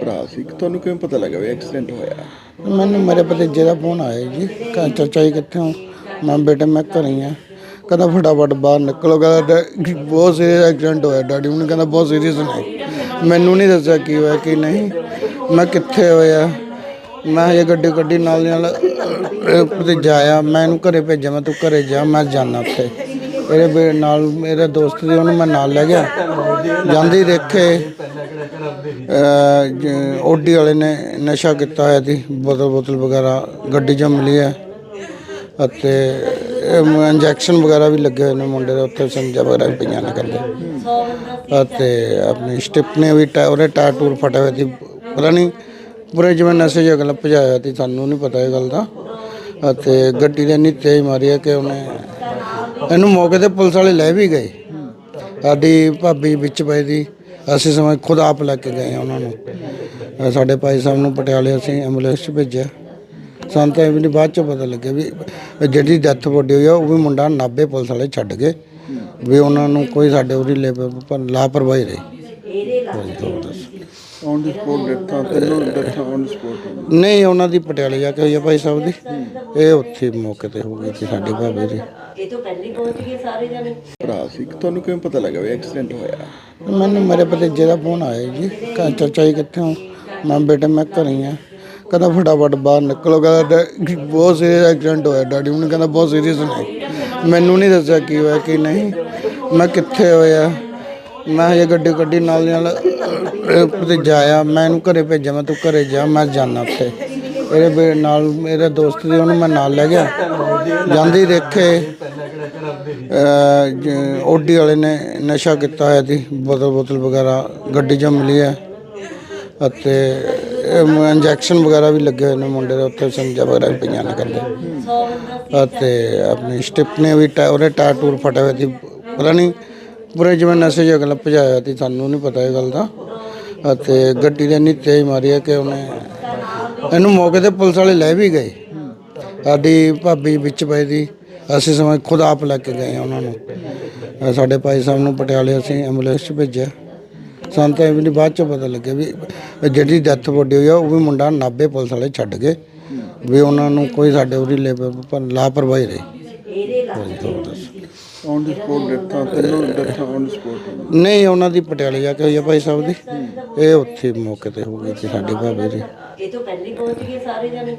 ਭਰਾ ਸੀ ਤੁਹਾਨੂੰ ਕਿਵੇਂ ਪਤਾ ਲੱਗਾ ਵੀ ਐਕਸੀਡੈਂਟ ਹੋਇਆ? ਮੈਨੂੰ ਮੇਰੇ ਭਤੀਜੇ ਦਾ ਫੋਨ ਆਇਆ ਜੀ ਕਹਿੰਦਾ ਚਾਚਾ ਜੀ ਕਿੱਥੇ ਹੋ ਮੈਂ ਬੇਟਾ ਮੈਂ ਘਰੇ ਹੀ ਆ। ਕਹਿੰਦਾ ਫਟਾਫਟ ਬਾਹਰ ਨਿਕਲੋ। ਕਹਿੰਦਾ ਡੈ- ਬਹੁਤ ਸੀਰੀਅਸ ਐਕਸੀਡੈਂਟ ਹੋਇਆ ਡੈਡੀ ਉਹਨੇ ਕਹਿੰਦਾ ਬਹੁਤ ਸੀਰੀਅਸ ਨੇ। ਮੈਨੂੰ ਨਹੀਂ ਦੱਸਿਆ ਕੀ ਹੋਇਆ ਕੀ ਨਹੀਂ। ਮੈਂ ਕਿੱਥੇ ਹੋਇਆ? ਮੈਂ ਹਜੇ ਗੱਡੀ ਗੱਡੀ ਨਾਲ ਦੀ ਨਾਲ ਅਹ, ਭਤੀਜਾ ਆਇਆ। ਮੈਂ ਇਹਨੂੰ ਘਰੇ ਭੇਜਿਆ ਮੈਂ ਤੂੰ ਘਰੇ ਜਾ ਮੈਂ ਜਾਣਾ ਉੱਥੇ। ਮੇਰੇ ਬੇ- ਨਾਲ ਮੇਰੇ ਦੋਸਤ ਸੀ ਉਹਨੂੰ ਮੈਂ ਨਾਲ ਲੈ ਗਿਆ। ਜਾਂਦੀ ਦੇਖੇ। ਓਡੀ ਵਾਲੇ ਨੇ ਨਸ਼ਾ ਕੀਤਾ ਹੋਇਆ ਸੀ, ਬੋਤਲ ਬੋਤਲ ਵਗੈਰਾ, ਗੱਡੀ 'ਚ ਮਿਲੀ ਹੈ। ਅਤੇ ਇੰਜੈਕਸ਼ਨ ਵਗੈਰਾ ਵੀ ਲੱਗੇ ਹੋਏ ਨੇ ਮੁੰਡੇ ਦੇ ਉੱਤੇ ਸੰਜਾ ਵਗੈਰਾ ਵੀ ਪਈਆਂ ਨੇ ਕਹਿੰਦੇ ਅਤੇ ਆਪਣੀ ਸਟਿਪ ਨੇ ਵੀ ਟਾ- ਉਹਦੇ ਟਾਇਰ ਟੂਰ ਫਟੇ ਹੋਏ ਸੀ, ਪਤਾ ਨਹੀਂ, ਪੂਰੇ ਜਿਵੇਂ ਨਸ਼ੇ ਜਿਹਾ ਗੱਲ ਭਜਾਇਆ ਸੀ, ਸਾਨੂੰ ਨਹੀਂ ਪਤਾ ਇਹ ਗੱਲ ਦਾ। ਅਤੇ ਗੱਡੀ ਦੇ ਇੰਨੀ ਤੇਜ਼ ਮਾਰੀ ਹੈ ਕਿ ਉਹਨੇ, ਇਹਨੂੰ ਮੌਕੇ ਤੇ ਪੁਲਿਸ ਵਾਲੇ ਲੈ ਵੀ ਗਏ। ਸਾਡੀ ਭਾਬੀ ਵਿੱਚ ਪਈ ਦੀ ਅਸੀਂ ਸਮਾਂ ਖੁਦ ਆਪ ਲੈ ਕੇ ਗਏ ਹਾਂ ਉਹਨਾਂ ਨੂੰ। ਸਾਡੇ ਭਾਈ ਸਾਹਿਬ ਨੂੰ ਪਟਿਆਲੇ ਅਸੀਂ ਐਂਬੂਲੈਂਸ 'ਚ ਭੇਜਿਆ। ਸਾਨੂੰ ਤਾਂ ਇਹ ਵੀ ਨਹੀਂ ਬਾਅਦ 'ਚ ਪਤਾ ਲੱਗਿਆ ਵੀ ਜਿਹੜੀ ਡੈਥ ਬੋਡੀ ਹੋਈ ਆ ਉਹ ਵੀ ਮੁੰਡਾ ਨਾਭੇ ਪੁਲਿਸ ਵਾਲੇ ਛੱਡ ਗਏ। ਵੀ ਉਹਨਾਂ ਨੂੰ ਕੋਈ ਸਾਡੇ ਉਰੀ ਲੇਬਰ ਪਰ ਲਾਪਰਵਾਹੀ ਰਹੀ ਔਨ ਦੀ ਸਪੋਰਟ ਡੈਥਾਂ ਤਿੰਨੋਂ ਡੈਥਾਂ ਔਨ ਦੀ ਸਪੋਰਟ ਨਹੀਂ ਉਹਨਾਂ ਦੀ ਪਟਿਆਲੇ ਜਾ ਕੇ ਹੋਈ ਆ ਭਾਈ ਸਾਹਿਬ ਦੀ। ਇਹ ਉੱਥੇ ਮੌਕੇ ਤੇ ਹੋ ਗਈ ਸੀ ਸਾਡੀ ਭਾਬੀ ਦੀ। ਇਹ ਤੋਂ ਪਹਿਲੇ ਹੀ ਪਹੁੰਚ ਗਏ ਸਾਰੇ ਜਣੇ। ਭਰਾ ਸੀ ਤੁਹਾਨੂੰ ਕਿਵੇਂ ਪਤਾ ਲੱਗਾ ਵੀ ਐਕਸੀਡੈਂਟ ਹੋਇਆ? ਮੈਨੂੰ ਮੇਰੇ ਭਤੀਜੇ ਦਾ ਫੋਨ ਆਇਆ ਜੀ ਕਹਿੰਦਾ ਚਾਚਾ ਜੀ ਕਿੱਥੇ ਹੋ? ਮੈਂ ਬੇਟਾ ਮੈਂ ਘਰੇ ਹੀ ਆ। ਕਹਿੰਦਾ ਫਟਾਫਟ ਬਾਹਰ ਨਿਕਲੋ। ਕਹਿੰਦਾ ਡੈ- ਬਹੁਤ ਸੀਰੀਅਸ ਐਕਸੀਡੈਂਟ ਹੋਇਆ ਡੈਡੀ ਉਹਨੇ ਕਹਿੰਦਾ ਬਹੁਤ ਸੀਰੀਅਸ ਨੇ। ਮੈਨੂੰ ਨਹੀਂ ਦੱਸਿਆ ਕੀ ਹੋਇਆ ਕੀ ਨਹੀਂ। ਮੈਂ ਕਿੱਥੇ ਹੋਇਆ? ਮੈਂ ਹਜੇ ਗੱਡੀ ਗੱਡੀ ਨਾਲ ਦੀ ਨਾਲ ਅਹ, ਭਤੀਜਾ ਆਇਆ ਮੈਂ ਇਹਨੂੰ ਘਰੇ ਭੇਜਿਆ ਮੈਂ ਤੂੰ ਘਰੇ ਜਾ ਮੈਂ ਜਾਣਾ ਉੱਥੇ। ਇਹਦੇ ਬੇ- ਨਾਲ ਮੇਰੇ ਦੋਸਤ ਸੀ ਉਹਨੂੰ ਮੈਂ ਨਾਲ ਲੈ ਗਿਆ। ਜਾਂਦੀ ਦੇਖੇ ਅਹ ਜ- ਓਡੀ ਵਾਲੇ ਨੇ ਨਸ਼ਾ ਕੀਤਾ ਹੋਇਆ ਸੀ ਬੋਤਲ ਬੋਤਲ ਵਗੈਰਾ ਗੱਡੀ 'ਚ ਮਿਲੀ ਹੈ। ਅਤੇ ਇੰਜੈਕਸ਼ਨ ਵਗੈਰਾ ਵੀ ਲੱਗੇ ਹੋਏ ਨੇ ਮੁੰਡੇ ਦੇ ਉੱਤੇ ਸੰਜਾ ਵਗੈਰਾ ਵੀ ਪਈਆਂ ਨੇ ਕਹਿੰਦੇ। ਅਤੇ ਆਪਣੀ ਸਟਿਪ ਨੇ ਵੀ ਟਾ- ਉਹਦੇ ਟਾਇਰ ਟੂਰ ਫਟੇ ਹੋਏ ਸੀ ਪਤਾ ਨਹੀਂ ਪੂਰੇ ਜਿਵੇਂ ਨਸ਼ੇ ਅਗਲਾ ਭਜਾਇਆ ਸੀ, ਸਾਨੂੰ ਨਹੀਂ ਪਤਾ ਇਹ ਗੱਲ ਦਾ। ਅਤੇ ਗੱਡੀ ਦੇ ਇੰਨੀ ਤੇਜ਼ ਮਾਰੀ ਹੈ ਕਿ ਉਹਨੇ। ਇਹਨੂੰ ਮੌਕੇ ਤੇ ਪੁਲਿਸ ਵਾਲੇ ਲੈ ਵੀ ਗਏ। ਸਾਡੀ ਭਾਬੀ ਵਿੱਚ ਪਈ ਦੀ ਅਸੀਂ ਸਮਾਂ ਖੁਦ ਆਪ ਲੈ ਕੇ ਗਏ ਹਾਂ ਉਹਨਾਂ ਨੂੰ। ਅਹ ਸਾਡੇ ਭਾਈ ਸਾਹਿਬ ਨੂੰ ਪਟਿਆਲੇ ਅਸੀਂ ਐਂਬੂਲੈਂਸ 'ਚ ਭੇਜਿਆ। ਸਾਨੂੰ ਤਾਂ ਇਹ ਵੀ ਨਹੀਂ ਬਾਅਦ 'ਚ ਪਤਾ ਲੱਗਿਆ ਵੀ ਜਿਹੜੀ ਡੈਥ ਬੋਡੀ ਹੋਈ ਆ, ਉਹ ਵੀ ਮੁੰਡਾ ਨਾਭੇ ਪੁਲਿਸ ਵਾਲੇ ਛੱਡ ਗਏ। ਵੀ ਉਹਨਾਂ ਨੂੰ ਕੋਈ ਸਾਡੇ ਉਰੀ ਲੇਬਰ ਪਰ ਲਾਪਰਵਾਹੀ ਰਹੀ। ਔਨ ਦੀ ਸਪੋਰਟ ਡੈਥਾਂ ਤਿੰਨੋਂ ਡੈਥਾਂ ਔਨ ਦੀ ਸਪੋਰਟ ਨਹੀਂ ਉਹਨਾਂ ਦੀ ਪਟਿਆਲੇ ਜਾ ਕੇ ਹੋਈ ਆ ਭਾਈ ਸਾਹਿਬ ਦੀ। ਇਹ ਉੱਥੇ ਮੌਕੇ ਤੇ ਹੋ ਗਈ ਸੀ ਸਾਡੀ ਭਾਬੀ ਦੀ ਇਹ ਤੋਂ ਪਹਿਲੇ ਹੀ ਪਹੁੰਚ ਗਏ ਸਾਰੇ ਜਣੇ।